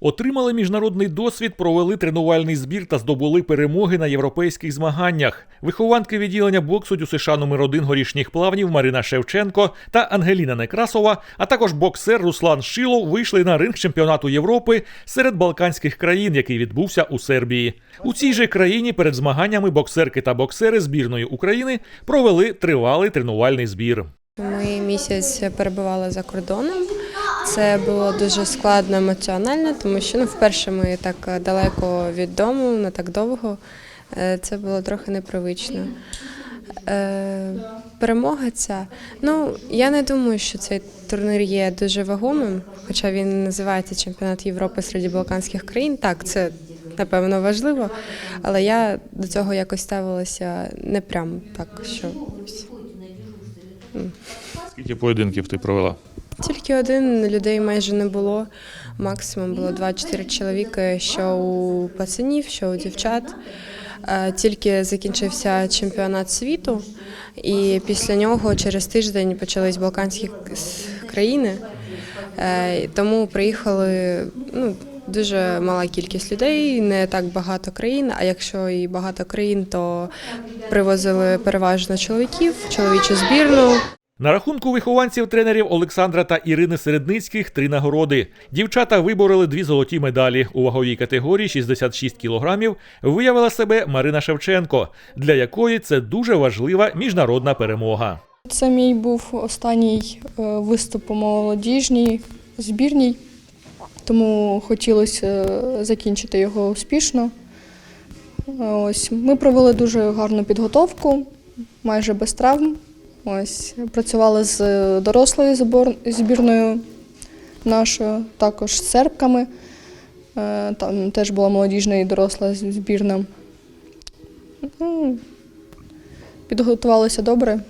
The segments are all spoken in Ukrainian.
Отримали міжнародний досвід, провели тренувальний збір та здобули перемоги на європейських змаганнях. Вихованки відділення боксу у США номер 1 горішніх плавнів Марина Шевченко та Ангеліна Некрасова, а також боксер Руслан Шилов вийшли на ринг чемпіонату Європи серед балканських країн, який відбувся у Сербії. У цій же країні перед змаганнями боксерки та боксери збірної України провели тривалий тренувальний збір. Ми місяць перебували за кордоном. Це було дуже складно емоціонально, тому що ну, вперше ми так далеко від дому, не так довго. Е, Це було трохи непривично. Е, Перемога ця. Ну, я не думаю, що цей турнір є дуже вагомим, хоча він називається Чемпіонат Європи серед балканських країн. Так, це напевно важливо, але я до цього якось ставилася не прям так, що. Скільки поєдинків ти провела? Тільки один людей майже не було. Максимум було 2-4 чоловіки, що у пацанів, що у дівчат. Е, Тільки закінчився чемпіонат світу, і після нього через тиждень почались Балканські країни. Е, Тому приїхали ну, дуже мала кількість людей, не так багато країн. А якщо і багато країн, то привозили переважно чоловіків, чоловічу збірну. На рахунку вихованців тренерів Олександра та Ірини Середницьких три нагороди. Дівчата вибороли дві золоті медалі. У ваговій категорії 66 кілограмів виявила себе Марина Шевченко, для якої це дуже важлива міжнародна перемога. Це мій був останній е, виступ у молодіжній збірній, тому хотілося е, закінчити його успішно. Ось ми провели дуже гарну підготовку, майже без травм. Ось працювали з дорослою збірною нашою, також з сербками. Е, Там теж була молодіжна і доросла збірна. Ну, Підготувалися добре.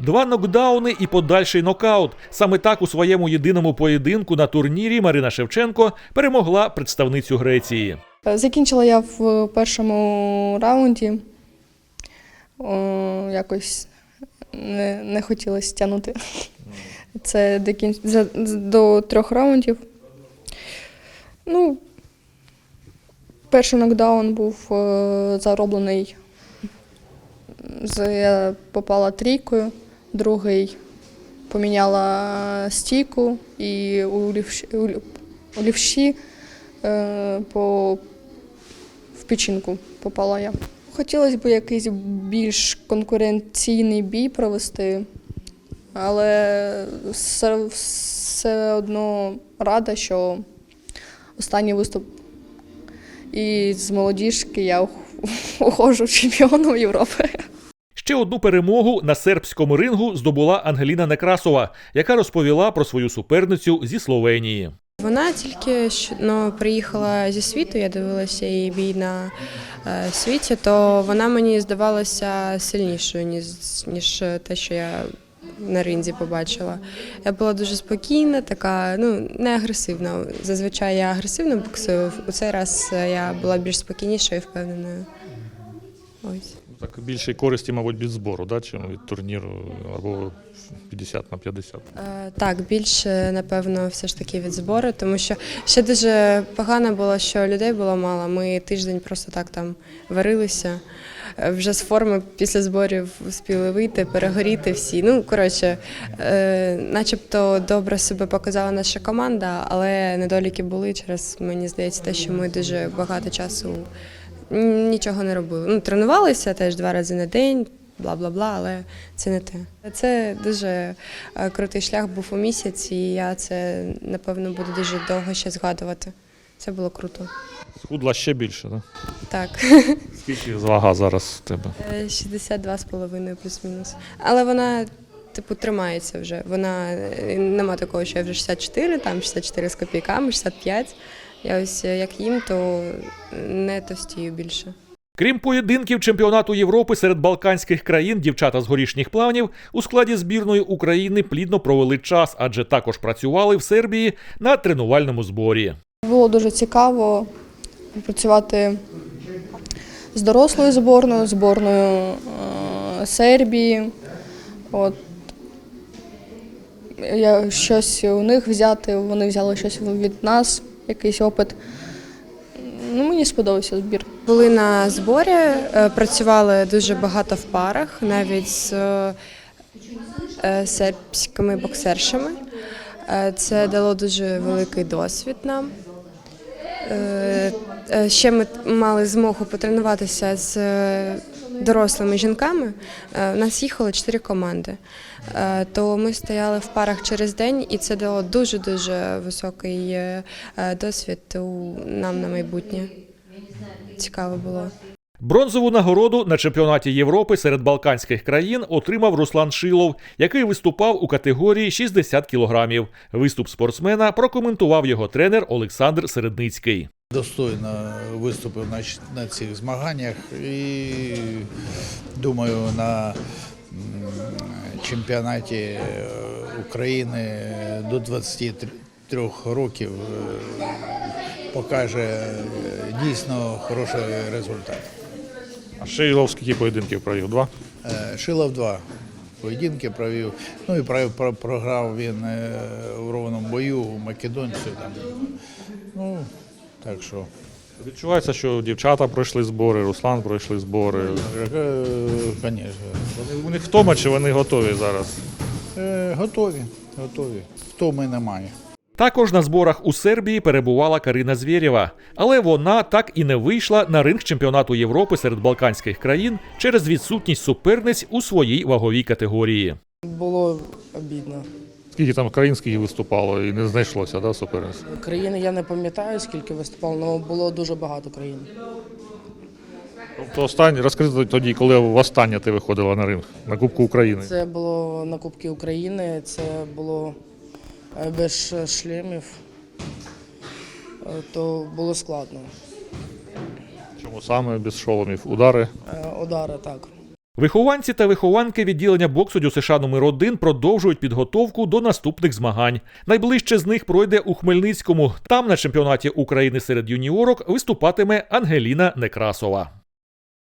Два нокдауни і подальший нокаут. Саме так у своєму єдиному поєдинку на турнірі Марина Шевченко перемогла представницю Греції. Е, Закінчила я в першому раунді. О, якось не, не хотілося тягнути. Це до, кін... за- до трьох раундів. Ну, перший нокдаун був е, зароблений. Я попала трійкою, другий поміняла стійку і у лівші, у лівші е, по в печінку попала я. Хотілося б якийсь більш конкуренційний бій провести, але все, одно рада, що останній виступ і з молодіжки я ух- уходжу чемпіоном Європи. Ще одну перемогу на сербському рингу здобула Ангеліна Некрасова, яка розповіла про свою суперницю зі Словенії. Вона тільки ну, приїхала зі світу, я дивилася її бій на е, світі, то вона мені здавалася сильнішою, ніж, ніж те, що я на ринзі побачила. Я була дуже спокійна, така, ну, не агресивна. Зазвичай я агресивно боксую. У цей раз я була більш спокійнішою і впевненою. Ось. Так більше користі, мабуть, від збору, да, чим від турніру або 50 на 50. Е, Так, більше напевно, все ж таки від збору, тому що ще дуже погано було, що людей було мало. Ми тиждень просто так там варилися. Е, Вже з форми після зборів успіли вийти, перегоріти всі. Ну, коротше, е, начебто добре себе показала наша команда, але недоліки були через, мені здається, те, що ми дуже багато часу нічого не робили. Ну, тренувалися теж два рази на день, бла бла бла, але це не те. Це дуже е, крутий шлях був у місяць, і я це напевно буду дуже довго ще згадувати. Це було круто. Схудла ще більше, да? Так, Скільки вага зараз в тебе? Е, 62,5 плюс-мінус. Але вона. Типу, тримається вже. Вона е, нема такого, що я вже 64, там 64 з копійками, 65. Я ось е, як їм, то не товстію більше. Крім поєдинків чемпіонату Європи серед балканських країн, дівчата з горішніх плавнів у складі збірної України плідно провели час, адже також працювали в Сербії на тренувальному зборі. Було дуже цікаво працювати з дорослою зборною, зборною е, Сербії. От. Я щось у них взяти, вони взяли щось від нас. Якийсь опит. Ну, мені сподобався збір. Були на зборі, е, працювали дуже багато в парах, навіть з е, е, сербськими боксершами. Це дало дуже великий досвід нам. Ще ми мали змогу потренуватися з дорослими жінками. Е, У нас їхало чотири команди. Е, То ми стояли в парах через день, і це дало дуже-дуже високий е, е, досвід нам на майбутнє. Цікаво було. Бронзову нагороду на чемпіонаті Європи серед балканських країн отримав Руслан Шилов, який виступав у категорії 60 кілограмів. Виступ спортсмена прокоментував його тренер Олександр Середницький. Достойно виступив на, на цих змаганнях і думаю, на чемпіонаті е, України до 23 років е, покаже е, дійсно хороший результат. А Шейлов скільки поєдинків провів? Два? Шилов два поєдинки провів. Ну і про- про- програв він у ровному бою македонцю. Там. Ну, так що. Відчувається, що дівчата пройшли збори, Руслан пройшли збори. Звісно. Вони- У них втома чи вони готові зараз? Е, Готові, готові. Втоми немає. Також на зборах у Сербії перебувала Карина Звєрєва, але вона так і не вийшла на ринг чемпіонату Європи серед балканських країн через відсутність суперниць у своїй ваговій категорії. Було обідно. Скільки там країнських виступало і не знайшлося, да, суперниць? Країни я не пам'ятаю, скільки виступало, але було дуже багато країн. Тобто останній, розкажи тоді, коли востаннє ти виходила на ринг на Кубку України. Це було на Кубки України, це було е, без шлемів, Е, то було складно. Чому саме без шоломів? Удари? Е, Удари так. Вихованці та вихованки відділення боксу ДЮСШ номер 1 продовжують підготовку до наступних змагань. Найближче з них пройде у Хмельницькому. Там на чемпіонаті України серед юніорок виступатиме Ангеліна Некрасова.